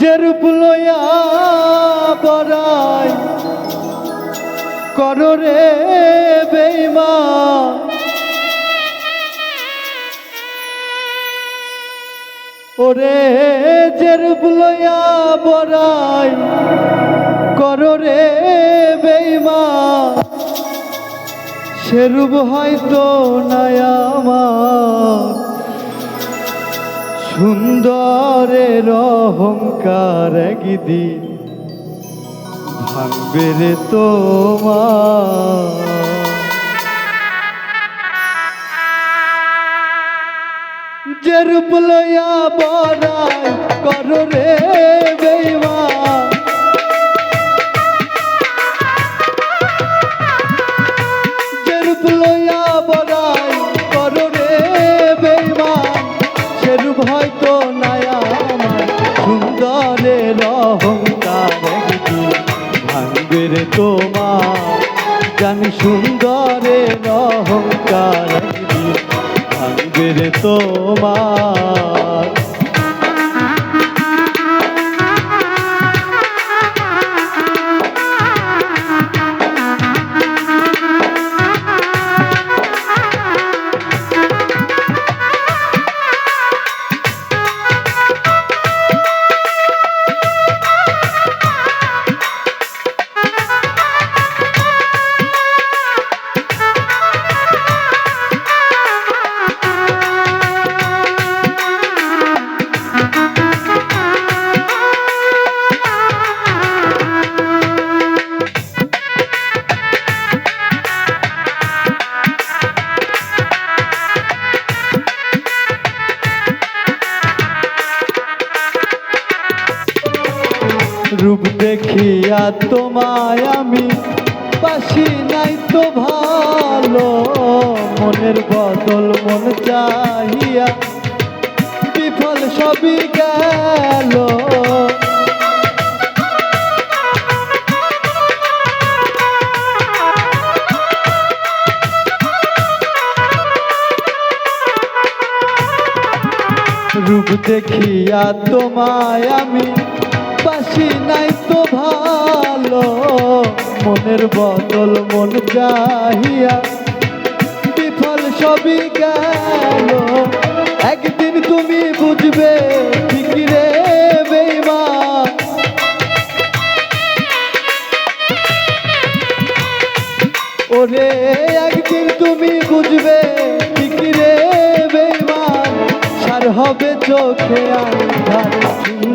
যে রূপ লইয়া বড়াই করো রে বেইমা ওরে যে রূপ লইয়া বড়াই করো রে বেইমা সেরূপ হয়তো আমার। সুন্দরের অহংকার একদিন ভাঙবে রে তোমার। যে রূপ লয়া বড়াই করো রে সে তো নাই আমার সুন্দরের অহংকার ভাঙবে রে তোমার। জানি সুন্দরের অহংকার ভাঙবে তোমার। দেখিয়া তোমায় আমি পাশি নাই তো ভালো। মনের বদল মন চাহিয়া বিফল সবই গেল। রূপ দেখিয়া তোমায় আমি পাশি নাই ভালো, মনের বদল মন চাহিয়া। বিফল সবই গেল। একদিন তুমি বুঝবে ঠিকই রে বেইমান। ওরে, একদিন তুমি বুঝবে ঠিকই রে বেইমান। সার হবে চোখে আন্ধার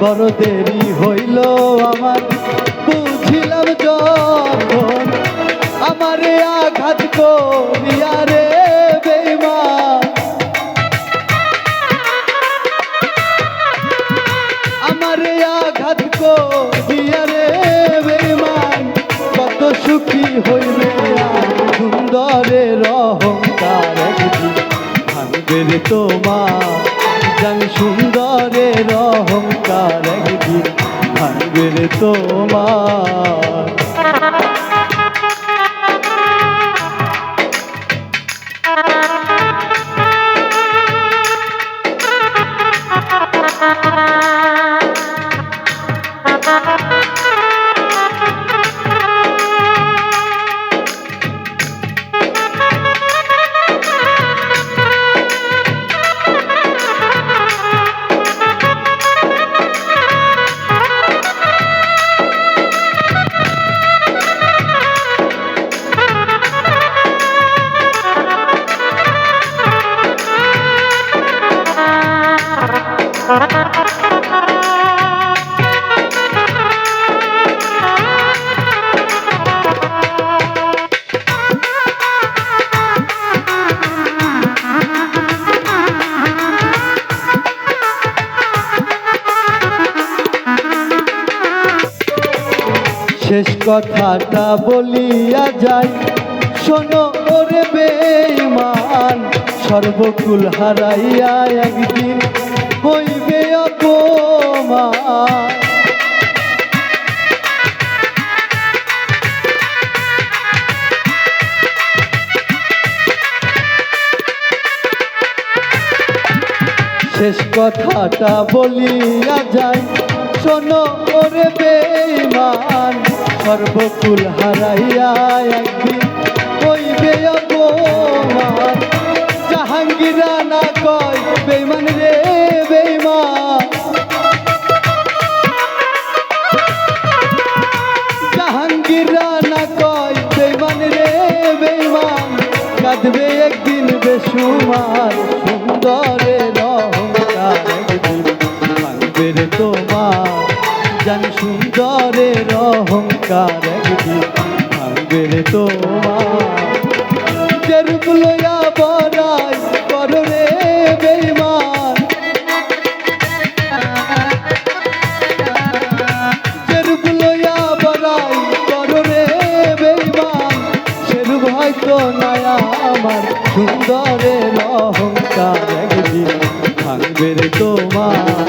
বড় দেরি হইল আমার। বুঝিলাম যখন আমারে আঘাত করিয়া রে বেইমান। আমারে আঘাত করিয়া রে কত সুখী হইলে ভাঙবে তোমার। রে তোমার। কথাটা বলিয়া যাই। শোনো ওরে বেঈমান, সর্বকুল হারাইয়া একদিন হইবে অপমান। শেষ কথাটা বলিয়া যাই। শোনো ওরে বেমান সর্বকুল হারাইয়া একদিন হইবে অপমান। জাহাঙ্গীরা না কয় বেমান রে অহংকার একদিন ভাঙবে রে তোমার যে রূপ লইয়া বড়াই করো রে বেঈমান যেরূপ লইয়া বড়াই করো তোমার